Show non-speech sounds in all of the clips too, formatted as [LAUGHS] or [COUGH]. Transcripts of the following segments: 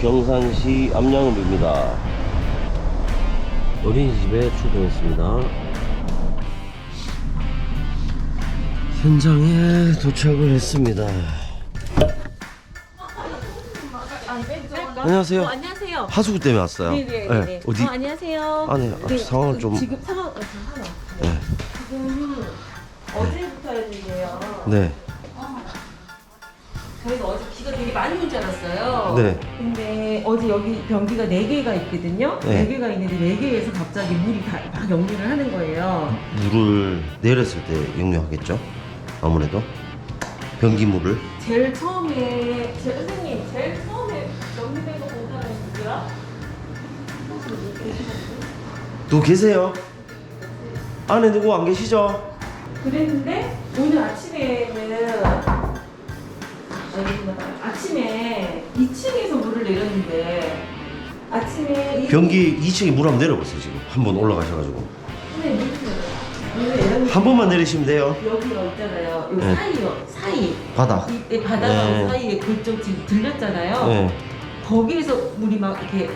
경산시 암양읍입니다. 어린이집에 출동했습니다. 현장에 도착을 했습니다. 안녕하세요. 어, 안녕하세요. 하수구 때문에 왔어요. 네네. 네, 네. 어디? 어, 안녕하세요. 아, 네. 아, 상황을 좀- 지금 상황 어, 잠깐만. 네. 지금 어제부터였는데요. 네. 저희가 어제 비가 되게 많이 온 줄 알았어요. 네. 근데 어제 여기 변기가 4개가 있거든요. 네. 4개가 있는데 4개에서 갑자기 물이 다, 막 역류를 하는 거예요. 물을 내렸을 때 역류하겠죠? 아무래도 변기 물을 제일 처음에 제 선생님 제일 처음에 역류된 거 본 사람이 누구야? 혹시 누구 계세요? 안에 누구 안 계시죠? 그랬는데 오늘 아침에는 아침에 2층에서 물을 내렸는데 아침에 이- 변기 2층에 물 한번 내려보세요 지금 한 번 올라가셔가지고 네, 물을 물을 내렸는데 한 번만 내리시면 돼요 여기가 있잖아요. 요 네. 사이요 사이 바닥 이, 이 바닥하고 네. 사이에 그쪽 지금 들렸잖아요. 네, 거기에서 물이 막 이렇게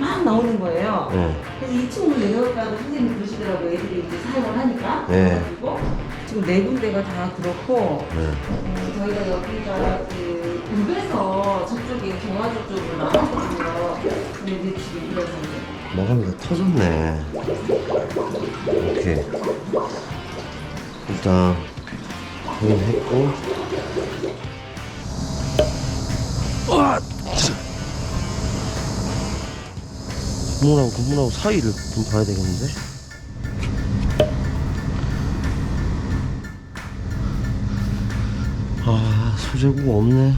막 나오는 거예요. 네. 그래서 2층 문 내려갈까도 선생님이 그러시더라고요. 애들이 이제 사용을 하니까. 네. 그리고 지금 네 군데가 다 그렇고 네. 음, 저희가 여기가 그 읍에서 저쪽에 경화주 쪽으로 나왔거든요. 근데 이제 지금 이래서 마감이 다 터졌네 오케이 일단 확인했고 와 건물하고 건물하고 사이를 좀 봐야 되겠는데 아 소재구가 없네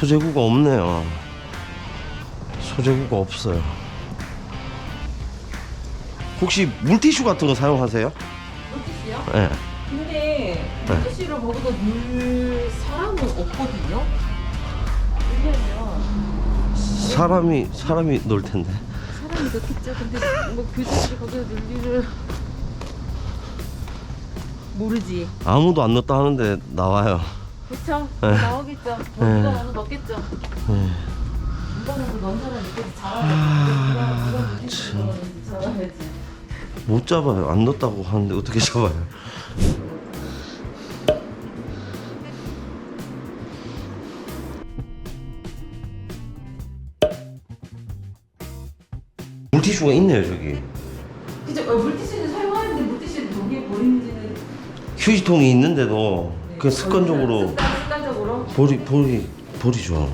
소재구가 없네요. 소재구가 없어요. 혹시 물티슈 같은 거 사용하세요? 물티슈요? 네. 근데 물티슈를 거기서 물 사람은 없거든요. 사람이 사람이 놀 텐데. 사람이 넣겠죠. 근데 뭐 교수들이 거기서 물리를 모르지. 아무도 안 넣었다 하는데 나와요. 그쵸? 네. 나오겠죠. 네. 누가 와서 넣겠죠. 네. 뭐 넣은 사람. 아. 못 잡아요. 안 넣었다고 하는데 어떻게 [LAUGHS] 잡아요? 물티슈가 있네요 저기. 그죠? 어, 물티슈는 사용하는데 물티슈를 여기에 버리는지는 휴지통이 있는데도 네. 그 습관적으로 습관, 습관적으로 버리 버리 버리죠.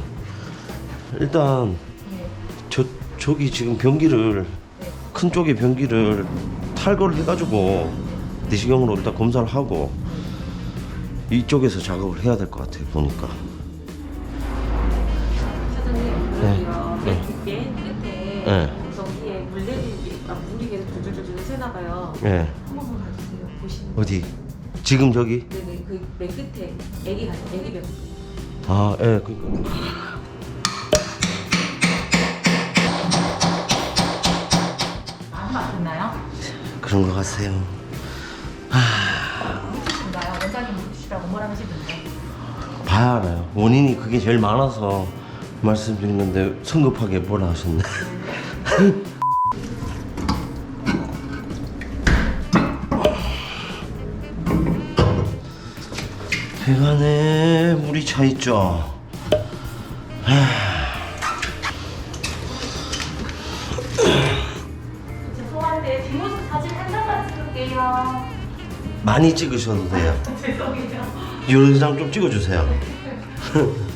일단 네. 저 저기 지금 변기를 네. 큰 쪽의 변기를 탈거를 해가지고 내시경으로 일단 검사를 하고 이쪽에서 작업을 해야 될 것 같아요 보니까. 사장님 네. 여기요 네. 맨, 맨 끝에 네. 아, 물이 계속 줄줄줄 새나가요. 예 한 번만 봐주세요. 보시면 어디 지금 저기 네네 그맨 끝에 애기 같아 애기 병. 아 예 그. 안 맞았나요? 그런 것 같아요. 물티슈인가요? 원장님 물티슈라고 뭐라 하시던데. 봐야 알아요. 원인이 그게 제일 많아서 말씀드린 건데 성급하게 뭐라 하셨네. 배관에 물이 차 있죠. 죄송한데 뒷모습 사진 한 장만 찍을게요. 많이 찍으셔도 돼요. [LAUGHS] 죄송해요. 여러 장좀 찍어주세요. [LAUGHS]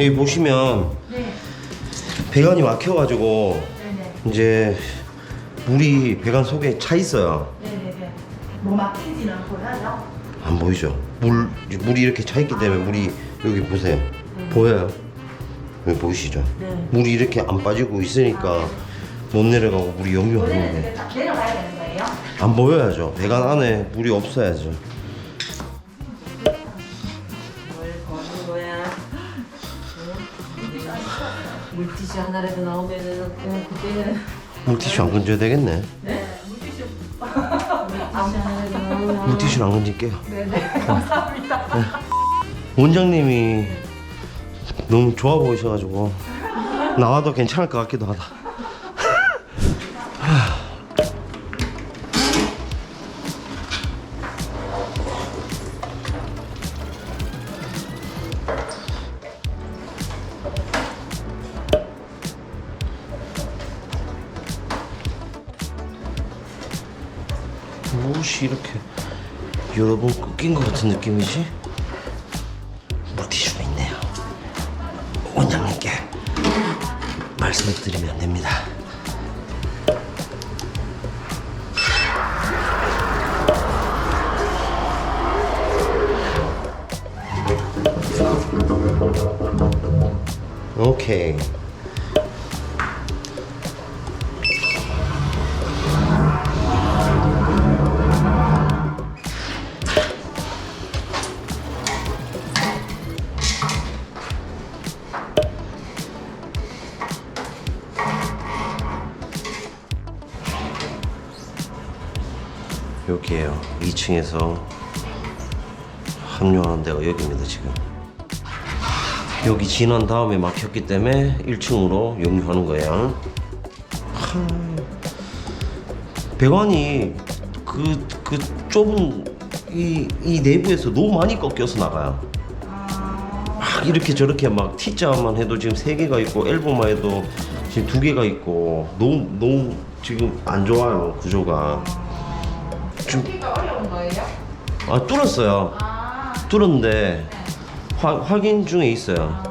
여기 보시면 네. 배관이 막혀가지고 네네. 이제 물이 배관 속에 차 있어요. 뭐 막힌지는 보여요? 안 보이죠? 물 물이 이렇게 차 있기 때문에 물이 여기 보세요. 보여요? 여기 보이시죠? 네. 물이 이렇게 안 빠지고 있으니까 못 내려가고 물이 역류하는데 딱 내려가야 되는 거예요? 안 보여야죠. 배관 안에 물이 없어야죠. 뭘 거는 거야? 물티슈 하나라도 나오면은 어, 그때는 물티슈 안 건져야 되겠네. 물티슈를 안 건질게요. 네네 감사합니다. 원장님이 너무 좋아 보이셔가지고 나와도 괜찮을 것 같기도 하다. 무엇이 이렇게 여러 번 꺾인 것 같은 느낌이지? 물티슈가 있네요. 원장님께 말씀을 드리면 됩니다. 2층에서 합류하는 데가 여기입니다, 지금. 여기 지난 다음에 막혔기 때문에 1층으로 역류하는. 하... 배관이 그, 그 좁은 이, 이 내부에서 너무 많이 꺾여서 나가요. 막 이렇게 저렇게 막 T자만 해도 지금 세 개가 있고 엘보만 해도 지금 두 개가 있고 너무 너무 지금 안 좋아요 구조가. 어려운 거예요? 아 뚫었어요. 아 뚫었는데 화, 확인 중에 있어요.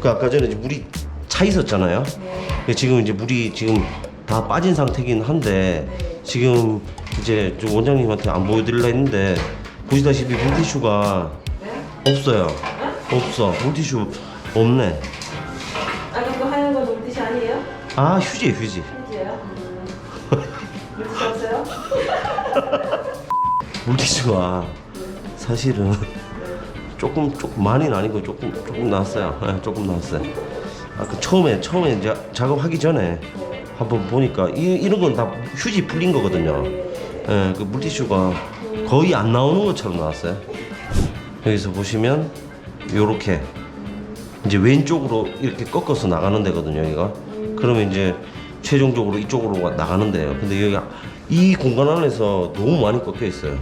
그 아까 전에 이제 물이 차 있었잖아요. 근데 지금 이제 물이 지금 다 빠진 상태긴 한데 지금 이제 좀 원장님한테 안 보여드리려 했는데 보시다시피 물티슈가 없어요. 없어. 물티슈 없네. 아까 그 하얀 건 물티슈 아니에요? 아 휴지예요 휴지. 물티슈가 사실은 조금 조금 많이는 아니고 조금 조금 나왔어요. 예, 조금 나왔어요. 아그 처음에 처음에 이제 작업하기 전에 한번 보니까 이, 이런 건 다 휴지 풀린 거거든요. 예, 그 물티슈가 거의 안 나오는 것처럼 나왔어요. 여기서 보시면 요렇게 이제 왼쪽으로 이렇게 꺾어서 나가는 데거든요, 여기가. 그러면 이제 최종적으로 이쪽으로 나가는 데예요. 근데 여기가 이 공간 안에서 너무 많이 꺾여 있어요.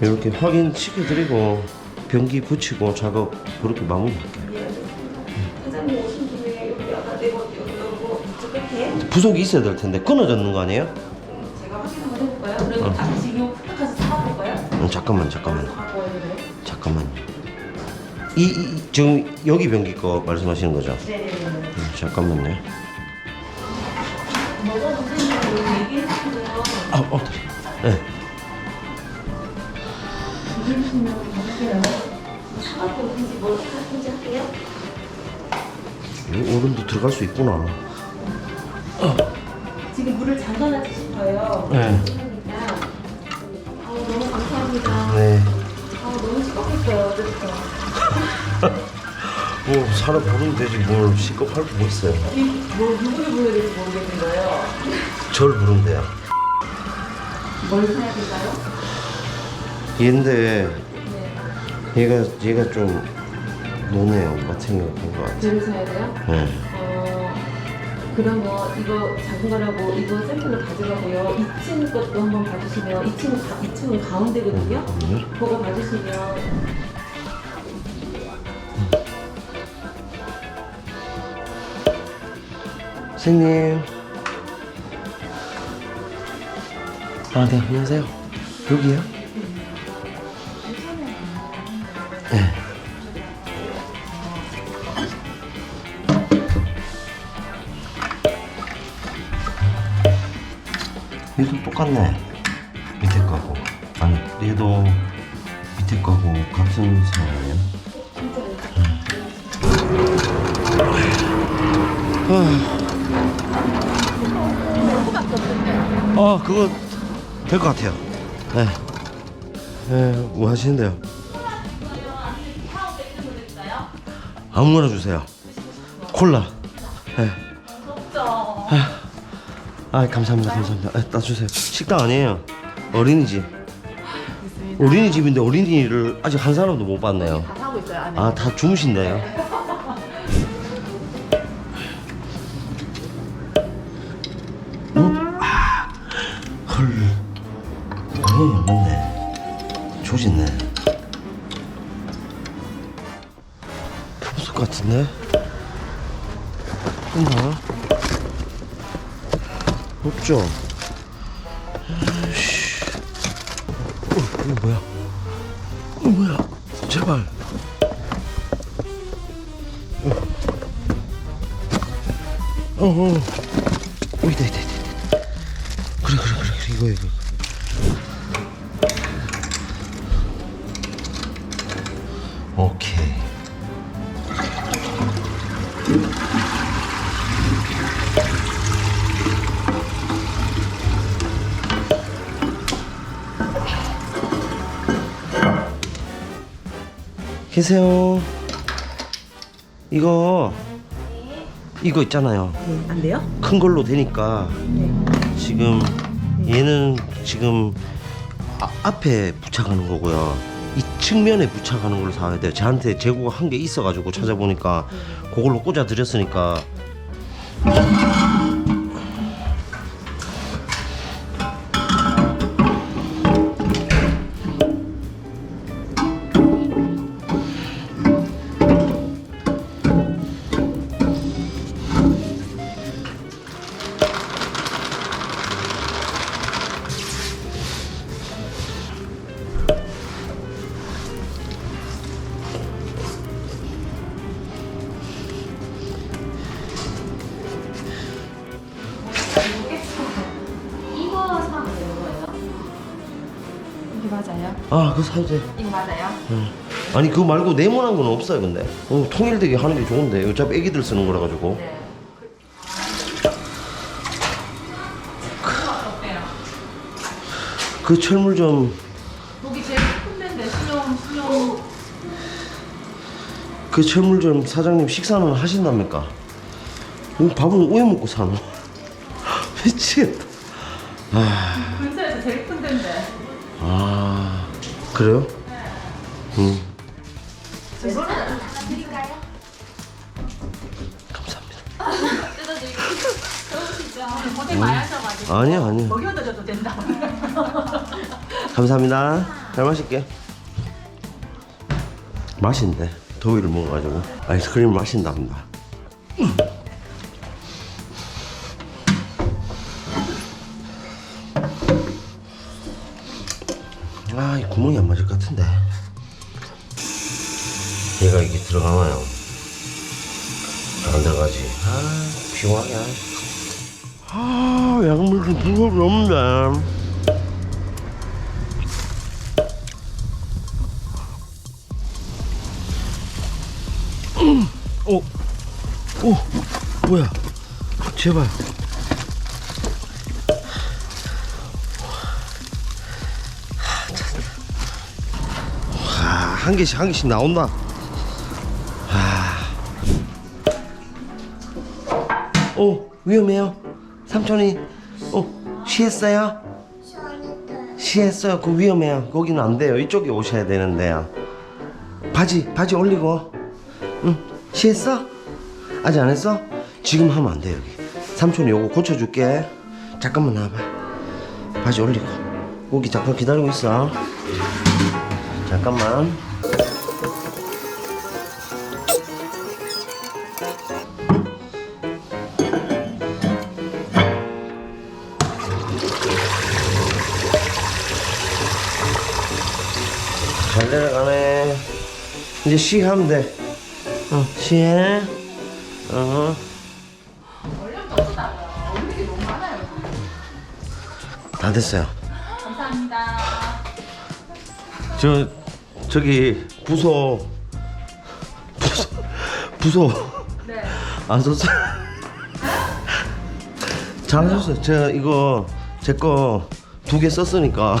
이렇게 확인 시켜드리고 변기 붙이고 작업 그렇게 마무리할게요. 사장님 오신 김에 여기 아까 내고 여기 여기 이쪽 끝에 부속이 있어야 될 텐데 끊어졌는 거 아니에요? 제가 확인 한번 해볼까요? 그리고 아, 지금 부탁해서 사볼까요? 음, 잠깐만 잠깐만 갖고 와야 되나요? 잠깐만. 이, 이 지금 여기 변기 거 말씀하시는 거죠? 네네네. 음, 잠깐만요. 문제인지 여기 얘기해주시면 아, 어, 네. 할게요. 이 오른도 들어갈 수 있구나. 지금 물을 잠가놨지 싶어요. 네. 그러니까 아우 너무 감사합니다. 네. 아우 너무 시끄럽겠어요 어제부터. [LAUGHS] 뭐 사람 부르면 되지 뭘 시급할 거뭐 있어요. 이 뭐 누구를 불러야 될지 모르겠는 거예요. 절 돼요. 뭘 사야 될까요? 얘인데 네. 얘가 얘가 좀 노네요. 거 같은 거 같아. 쟤를 사야 돼요? 네. 어 그러면 이거 작은 거라고 이거 샘플을 가져가고요. 2층 것도 한번 봐주시면 2층 가, 2층은 가운데거든요. 잠깐만요. 그거 봐주시면 선생님. 아, 네, 안녕하세요. 여기요? 네. 얘도 똑같네. 밑에 거하고. 아니, 얘도 밑에 거하고 같은 사람이에요. 아 그거 될 것 같아요. 네. 네, 뭐 하시는데요? 아무거나 주세요. 콜라. 네. 없죠. 아 감사합니다 감사합니다 아, 따주세요 식당 아니에요 어린이집 어린이집인데 어린이를 아직 한 사람도 못 봤네요 다 하고 있어요 안에. 아 다 주무신대요 같은데 있나? 없죠? 어, 이거 뭐야? 어, 뭐야? 제발. 어, 어. 어, 있다, 있다, 있다. 있다. 그래, 그래, 그래, 그래. 이거, 이거. 계세요. 이거 이거 있잖아요. 안 돼요? 큰 걸로 되니까 네. 지금 얘는 지금 아, 앞에 부착하는 거고요. 이 측면에 부착하는 걸로 사야 돼요. 저한테 재고가 한 개 있어가지고 찾아보니까 그걸로 꽂아 드렸으니까 그거 사야지. 이거 맞아요? 아니 그거 말고 네모난 건 없어요 근데. 어, 통일되게 하는 게 좋은데 어차피 애기들 쓰는 거라 가지고. 네. 그 철물 좀그 거기 제일 큰 데인데 수영 수영 그 철물 좀 사장님 식사는 하신답니까? 이 밥은 왜 먹고 사노? [LAUGHS] 미치겠다. 근처에서 제일 큰 데인데. 아 그래요? 음 드릴까요? 감사합니다. 고생 많이 하셔가지고 아니요 아니요 먹이 얻어줘도 된다. 감사합니다. 잘 마실게. 맛있는데 더위를 먹어가지고 아이스크림 마신답니다. 구멍이 안 맞을 것 같은데. 얘가 이게 들어가나요? 안 들어가지. 아, 피곤하게. 아, 약물 좀 부족이 없네. 어, 오, 뭐야? 제발. 한 개씩 한 개씩 나온다. 아, 오 위험해요. 삼촌이 어 쉬했어요? 쉬했어요. 그 위험해요. 거기는 안 돼요. 이쪽에 오셔야 되는데요. 바지 바지 올리고. 응, 쉬했어? 아직 안 했어? 지금 하면 안 돼 여기. 삼촌이 요거 고쳐줄게. 잠깐만 나와봐. 바지 올리고. 거기 잠깐 기다리고 있어. 잠깐만. 잘 내려가네. 이제 쉬하면 돼. 어, 쉬해. 어. 다 됐어요. 감사합니다. 저 저기 부소 부소 부소 네. 안 썼어요. 잘 썼어요. 제가 이거 제 거 두 개 썼으니까.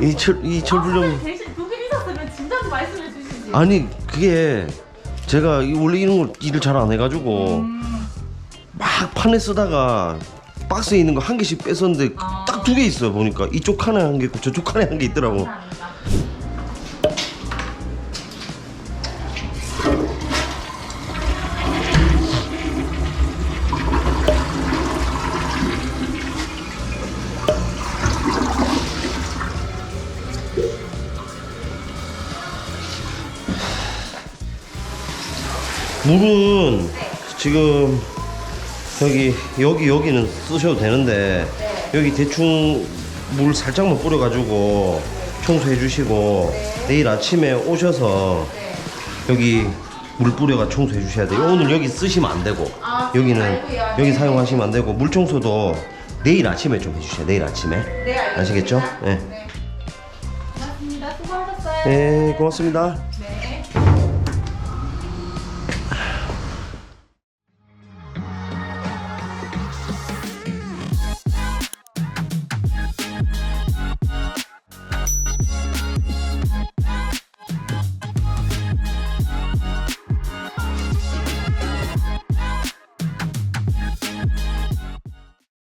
이 철 이 철불 좀 대신 두 개 있었으면 진작 말씀해 주시지. 아니 그게 제가 이- 원래 이런 걸 일을 잘 안 해가지고 막 판에 쓰다가 박스에 있는 거 한 개씩 뺐었는데 아. 딱두 개 있어요 보니까 이쪽 칸에 한 개 있고 저쪽 칸에 한 개 있더라고 감사합니다. 물은 지금 여기 여기 여기는 쓰셔도 되는데 여기 대충 물 살짝만 뿌려가지고 청소해 주시고 내일 아침에 오셔서 여기 물 뿌려가 청소해 주셔야 돼요. 오늘 여기 쓰시면 안 되고 아, 여기는. 여기 네. 사용하시면 안 되고 물 청소도 내일 아침에 좀 해주세요. 내일 아침에 네. 아시겠죠? 네. 네. 고맙습니다. 수고하셨어요. 네 고맙습니다.